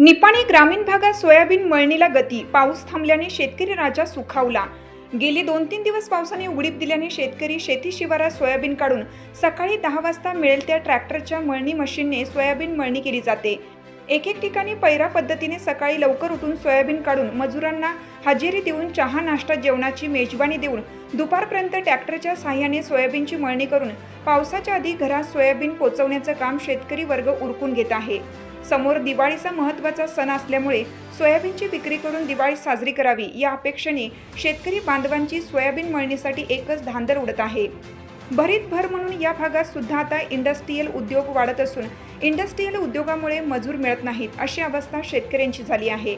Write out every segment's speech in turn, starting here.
निपाणी ग्रामीण भागात सोयाबीन मळणीला गती. पाऊस थांबल्याने शेतकरी राजा सुखावला. गेली दोन तीन दिवस पावसाने उघडीप दिल्याने शेतकरी शेती शिवारात सोयाबीन काढून सकाळी दहा वाजता मिळेल त्या ट्रॅक्टरच्या मळणी मशीनने सोयाबीन मळणी केली जाते. एक एक ठिकाणी पैरा पद्धतीने सकाळी लवकर उठून सोयाबीन काढून मजुरांना हजेरी देऊन चहा नाश्ता जेवणाची मेजवानी देऊन दुपारपर्यंत ट्रॅक्टरच्या साह्याने सोयाबीनची मळणी करून पावसाच्या आधी घरात सोयाबीन पोचवण्याचं काम शेतकरी वर्ग उरकून घेत आहे. समोर दिवाळीचा महत्त्वाचा सण असल्यामुळे सोयाबीनची विक्री करून दिवाळी साजरी करावी या अपेक्षेने शेतकरी बांधवांची सोयाबीन मळणीसाठी एकच धांदर उडत आहे. भरीत भर म्हणून या भागात सुद्धा आता इंडस्ट्रीयल उद्योग वाढत असून इंडस्ट्रीयल उद्योगामुळे मजूर मिळत नाहीत अशी अवस्था शेतकऱ्यांची झाली आहे.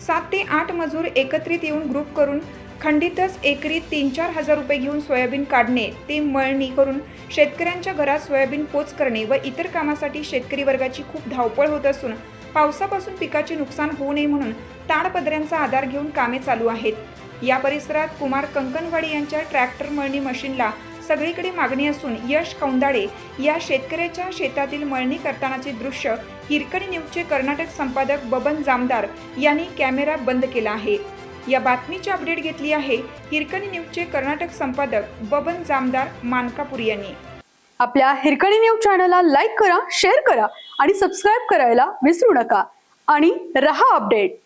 सात ते आठ मजूर एकत्रित येऊन ग्रुप करून खंडितच एकरी तीन चार हजार रुपये घेऊन सोयाबीन काढणे ते मळणी करून शेतकऱ्यांच्या घरात सोयाबीन पोच करणे व इतर कामासाठी शेतकरी वर्गाची खूप धावपळ होत असून पावसापासून पिकाचे नुकसान होऊ नये म्हणून ताडपदऱ्यांचा आधार घेऊन कामे चालू आहेत. या परिसरात कुमार कंकणवाडी यांच्या ट्रॅक्टर मळणी मशीनला सगळीकडे मागणी असून यश कौंदाडे या शेतकऱ्याच्या शेतातील मळणी करतानाचे दृश्य हिरकणी न्यूजचे कर्नाटक संपादक बबन जामदार यांनी कॅमेरा बंद केला आहे. या बातमीची अपडेट घेतली आहे हिरकणी न्यूजचे कर्नाटक संपादक बबन जामदार मानकापूर यांनी. आपल्या हिरकणी न्यूज चॅनलला लाईक करा शेअर करा आणि सबस्क्राईब करायला विसरू नका. आणि रहा अपडेट.